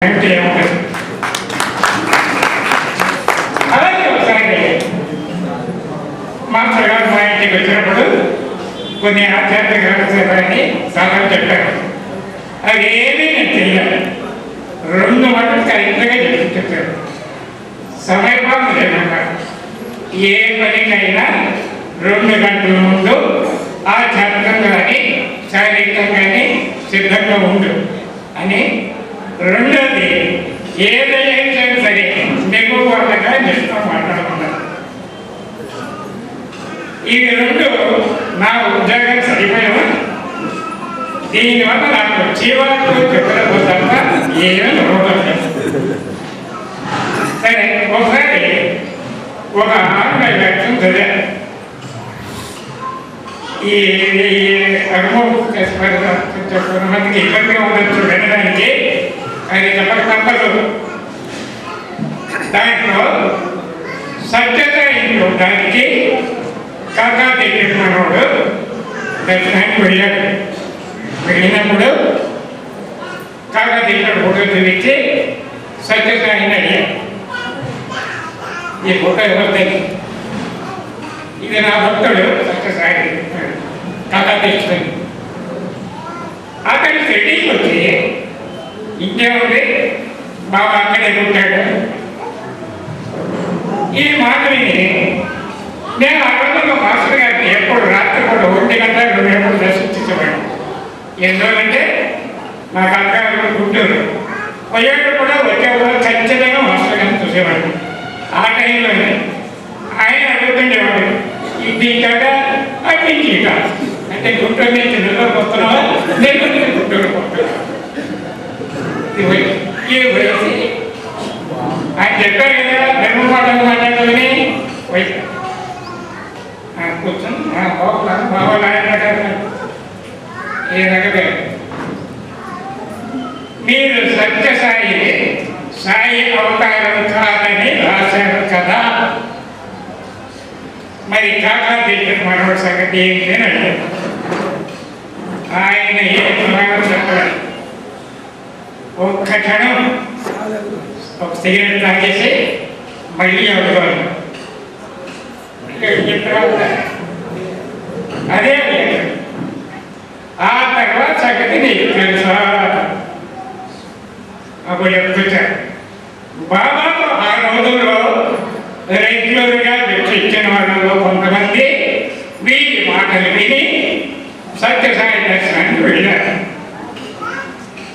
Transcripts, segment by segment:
అంటే అలాగే ఒకసారి మాస్టర్ గారు మా ఇంటికి వచ్చినప్పుడు కొన్ని ఆధ్యాత్మిక రహస్యాలని సలహా చెప్పారు. అవి ఏమీ నేను తెలియదు. రెండు మాటలు కరెక్ట్గా చెప్పి చెప్పారు. సమయపాలన చేయమన్నారు ఏ పనికైనా రెండు గంటల ముందు ఆధ్యాత్మికంగా కానీ శారీరకంగానే సిద్ధంగా ఉండు అని రెండోది ఏదైనా సరే నెగ్గు వాళ్ళగా నిష్టం మాట్లాడుకున్నారు ఇవి రెండు నా ఉద్యోగం సరిపోయావా? దీనివల్ల నాకు జీవాలకు చెప్పడం తప్ప ఏమీ రోగం సరే ఒకసారి ఒక ఆన్లైన్ వ్యాఖ్యం చదివాను. ఈ అనుభవం కొంతమందికి ఇబ్బందిగా ఉండొచ్చు వెళ్ళడానికి ఆయన చెప్పక తప్పదు దాంట్లో సత్యత ఇంట్లో దానికి కాకా మనోడు దర్శనానికి వెళ్ళాడు. వెళ్ళినప్పుడు కాకా దగ్గర ఫోటో చూపించి సత్యసాయిని అడిగాడు. ఈ ఫోటో ఎవరిది ఇది నా భక్తుడు సత్యసాయి కాకా తీసుకొని అతనికి ఇంకేముంది బాబా అక్కడే పుట్టాడు. ఈ మాట విని నేను ఆ రోజుల్లో మాస్టర్ గారిని ఎప్పుడు రాత్రి కూడా ఒంటి గంట రెండు ఎప్పుడు దర్శించేవాడు ఎందుకంటే నా అక్క గుంటూరు పోయేటప్పుడు కూడా వచ్చేవాడు ఖచ్చితంగా మాస్టర్ గారిని చూసేవాడు ఆ టైంలోనే ఆయన అడుగుతుండేవాడు ఇది కాక అటు అంటే గుంటూరు నుంచి నెల్లూరు పోతున్నావా? నెల్లూరు నుంచి గుంటూరు పోతున్నావా? ఆయన చెప్పారు కదా ధర్మ మాటలు మాట్లాడాలని వయసు కూర్చొని ఆ, బాగున్నా బాగా ఆయన ఈ రకమే మీరు సత్య సాయి సాయి అవతారం కాదని రాశారు కదా. మరి కాకా దగ్గర మరో సంగతి ఏంటి అని అడిగారు ఆయన ఏ సమాధానం చెప్పాలి ఒక్క క్షణం ఒక సిగరెట్ తాగేసి మళ్ళీ అడుగుతాను అదే అడిగాడు. ఆ తర్వాత సంగతి నీకు తెలుసా అప్పుడు చెప్పుకొచ్చారు బాబాకు ఆ రోజుల్లో రెగ్యులర్గా భిక్ష ఇచ్చిన వాళ్ళలో కొంతమంది వీరి మాటలు విని సత్యసాయి దర్శనానికి వెళ్ళారు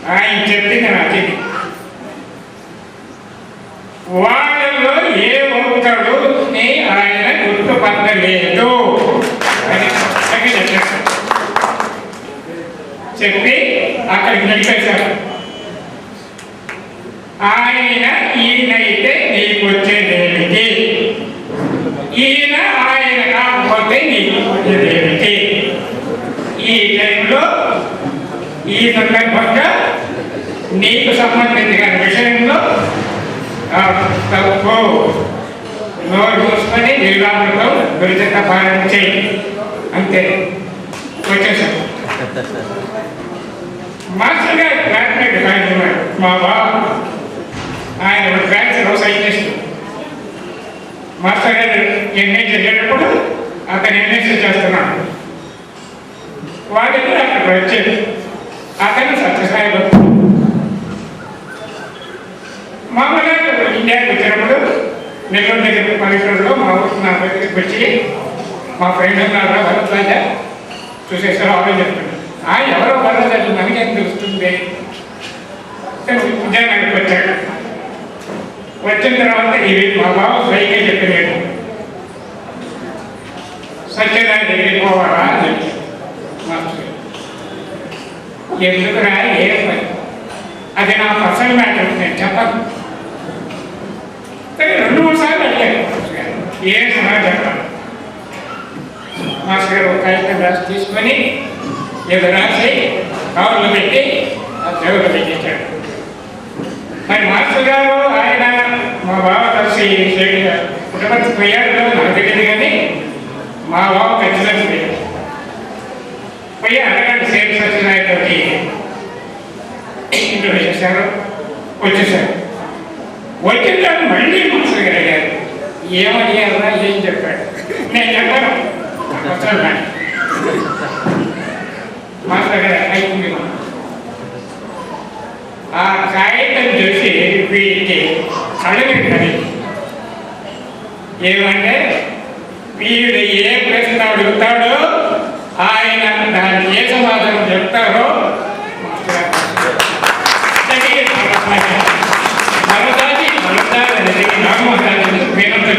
ఆయన చెప్పింది నాకు ఇది. వాళ్ళలో ఏ ఒక్కడు ఆయన గుర్తుపట్టలేదు. అని చెప్పేశారు. చెప్పి అక్కడికి నడిపేశారు. ఆయన ఈయనైతే నీకు వచ్చేదేమిటి? ఈయన ఆయన కాకపోతే నీకు వచ్చేదేమిటి? ఈ టైంలో ఈ సందర్భంగా నీకు సంబంధించిన విషయంలో తప్పు నోరు మూసుకొని నిర్వాహంలో గురిజత పాలన చేయి. అంతే. వచ్చేసాం మాస్టర్ గారు గ్రాడ్యుయేట్ ఆయన మా బాబు ఆయన బ్యాచులర్ బ్యాచ్లో సైంటిస్ట్ మాస్టర్ గారు ఎన్ఏ చేసేటప్పుడు అతను ఎంఎస్సీ చేస్తున్నాడు. వాళ్ళకి అక్కడ వచ్చేది అతను సత్యసాయి భక్తుడు మామూలుగా ఇండియాకి వచ్చినప్పుడు నెల్లూరు దగ్గర పల్లెటూరులో మా ఊరు నా దగ్గరికి వచ్చి మా ఫ్రెండ్ ఉన్నారా భరద్వాజ చూసేసారు ఆలోచన చెప్తాడు ఆ ఎవరో భరద్వాజ మనకేం తెలుస్తుంది? ఉద్యానానికి వచ్చాడు. వచ్చిన తర్వాత ఇవి మా బావ స్వయంగా చెప్పలేదు సత్యనారాయణ దగ్గరికి పోవాలా? అని చెప్పాడు ఎందుకురా ఏ పని? అది నా పర్సనల్ మ్యాటర్ నేను చెప్పను. రెండు ఏ సహాయం చెప్పాలి? సమాచారం మాస్టర్ గారు ఒక కాగితం రాసి తీసుకొని ఏదో రాసి కవర్లో పెట్టి ఆ దేవుడు పెట్టించాడు మరి మాస్టర్ గారు ఆయన మా బావ కలిసి కుటుంబానికి పోయాడు నాకు తెలియదు కానీ మా బావ ఖచ్చితంగా పోయారు పోయి అడగండి సేవ సత్యనారాయణకి ఇంట్లో చేశారు వచ్చేసారు వచ్చిన మళ్ళీ ఏమడిగారా ఏం చెప్పాడు? నేను చెప్పాను. వస్తాను మాస్టర్ గారు అయిపోయింది ఆ కాగితం చూసి వీరికి అడగండి ఏమంటే వీడు ఏ ప్రశ్న అడుగుతాడో ఆయన దాన్ని ఏ సమాధానం చెప్తారో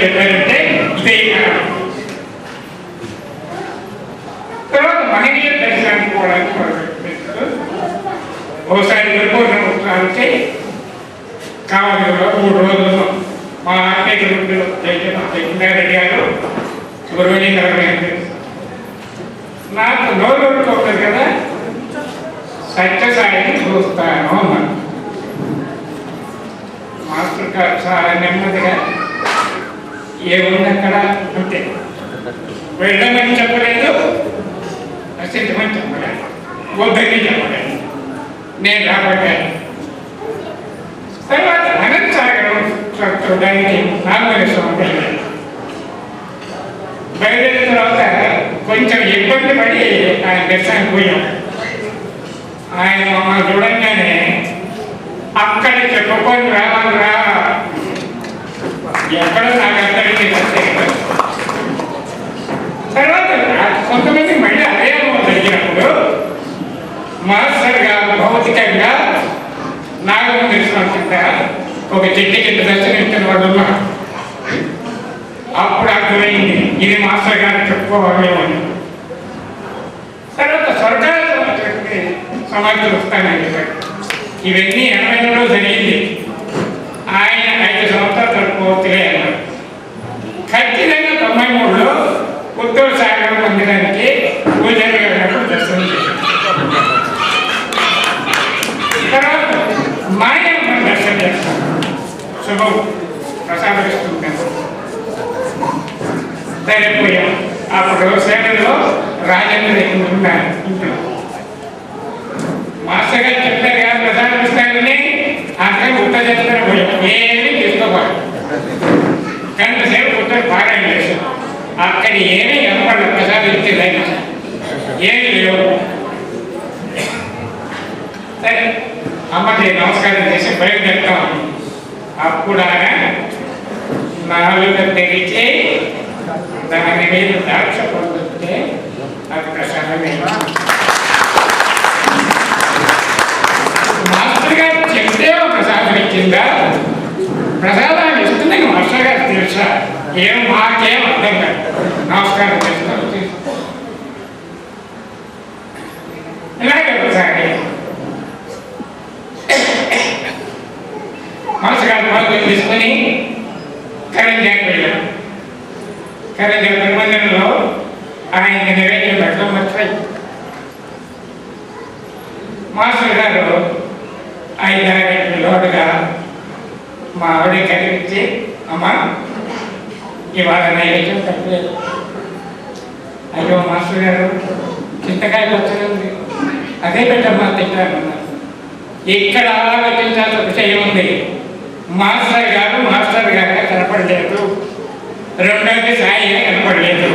మేనంతో చెప్పారంటే ఇదే తర్వాత మహనీయ దర్శనానికి పోవడానికి ఒకసారి ఓసారి నిర్పూర్ణ ఉత్సవానికి కావాలి మూడు రోజులు మా ఆత్మీయ గ్రూపులు జగన్నారెడ్డి గారు సుబ్రహ్మణ్యం గారు నాకు నోరు ఊరుకోలేదు కదా సత్యసాయిని చూస్తాను అన్నాను మాస్టర్ గారు చాలా నెమ్మదిగా ఏముంది అక్కడ అంతే. వెళ్ళమని చెప్పలేదు. నశించమని చెప్పలేదు వద్దని చెప్పలేదు. నేను రాబట్టాను తర్వాత అనంత సాగరం చూడడానికి నాగమేశ్వరం వెళ్ళాను బయలుదేరిన తర్వాత కొంచెం ఇబ్బంది పడి ఆయన దర్శనానికి పోయాం. ఆయన మమ్మల్ని చూడంగానే అక్కడ చెప్పుకొని రావాలి రా. ఎక్కడ నాకు తర్వాత కొంతమంది మళ్ళీ అదే జరిగినప్పుడు మాస్టర్ గారు భౌతికంగా నాగమ్మ దర్శనం ఒక చెట్టు కింద దర్శనం వాడు ఉన్నారు అప్పుడు అర్థమైంది ఇది మాస్టర్ గారు చెప్పుకోవాలేమని తర్వాత స్వర్గాల సమాధులు వస్తానని చెప్పాడు. ఇవన్నీ ఎనభైలో జరిగింది. ఆయన ఐదు సంవత్సరాలు తక్కువలే సాగర్ పొందడానికి పూజలు దర్శనం చేశారు తర్వాత మాయమ్మ దర్శనం చేస్తాం. శుభం. ప్రసాదిస్తుంటాం సరిపోయాం అప్పుడు సేవలో రాజేంద్ర ఉన్నారు. ఇంట్లో మాస్టర్ గారు చెప్పారు కదా ప్రసాదం ఇస్తారని అక్కడ ఉత్తర చేస్తారు పోయాం ఏమీ తీసుకోవాలి గంట సేపు ఉత్తర పారాయణ చేశాం. అక్కడ ఏమీ కనపడలేదు ప్రసాదం ఇచ్చేదైనా ఏమీ లేవు. సరే అమ్మకి నమస్కారం చేసి బయలుదేరుతాం అప్పుడు ఆయన నాలుగు తెగిచి దాని మీద దాక్ష పొందితే అది ప్రసాదమే. మాస్టర్ గారు చెప్తే ప్రసాదం ఇచ్చిందా? ప్రసాదాన్ని ఇస్తుంది మాస్టర్ గారు తెలుసా? ఏం మాకేం అర్థం కాదు. నమస్కారం చేస్తాను. ఇలాగే ఒకసారి మాస్టర్ గారు పాల్గొని తీసుకొని కరెంట్ వెళ్ళాం కరెంట్ జాక్ మందిరంలో ఆయన నివేదన పెట్టడం వచ్చాయి. మాస్టర్ గారు ఐదారు లోటుగా మా ఆవిడ కనిపించి అమ్మా ఇవాళ నైవేద్యం పెట్టలేదు అయ్యో మాస్టర్ గారు చింతకాయ పచ్చడి అదే పెట్టమ్మా తింటాను ఇక్కడ ఆలోచించాల్సిన విషయం ఉంది మాస్టర్ గారు మాస్టర్ గారు కనపడలేదు. రెండవది సాయి కనపడలేదు.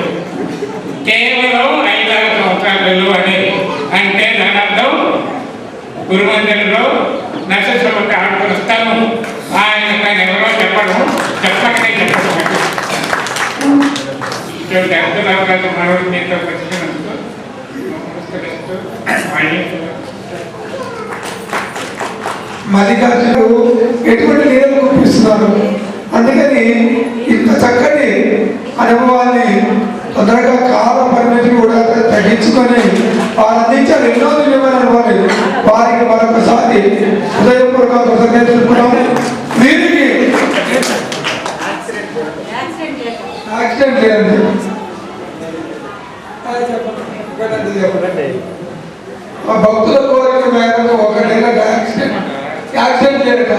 కేవలం ఐదారు సంవత్సరాలు అని అంటే దాని గురుమందిరంలో నరసింహకి ఆడుకుని వస్తాము ఆయన పైన ఎవరో చెప్పడం ఇటువంటి అర్థరావు గారు మనోడి మీతో వచ్చినందుకు నమస్కరిస్తూ ఎటువంటి నీళ్ళు కురిపిస్తున్నారు అందుకని ఇంత చక్కటి అనుభవాన్ని తొందరగా కాల పరిమితి కూడా తగ్గించుకొని వారు అందించారు ఎన్నో నిజమైన అనుభవాలు వారికి మరొకసారి హృదయపూర్వక కృతజ్ఞతలు యాక్సిడెంట్ లేదండి చెప్పండి చెప్పండి ఆ భక్తుల కోరిక మేరకు ఒక నెల యాక్సిడెంట్ యాక్సిడెంట్ చేయక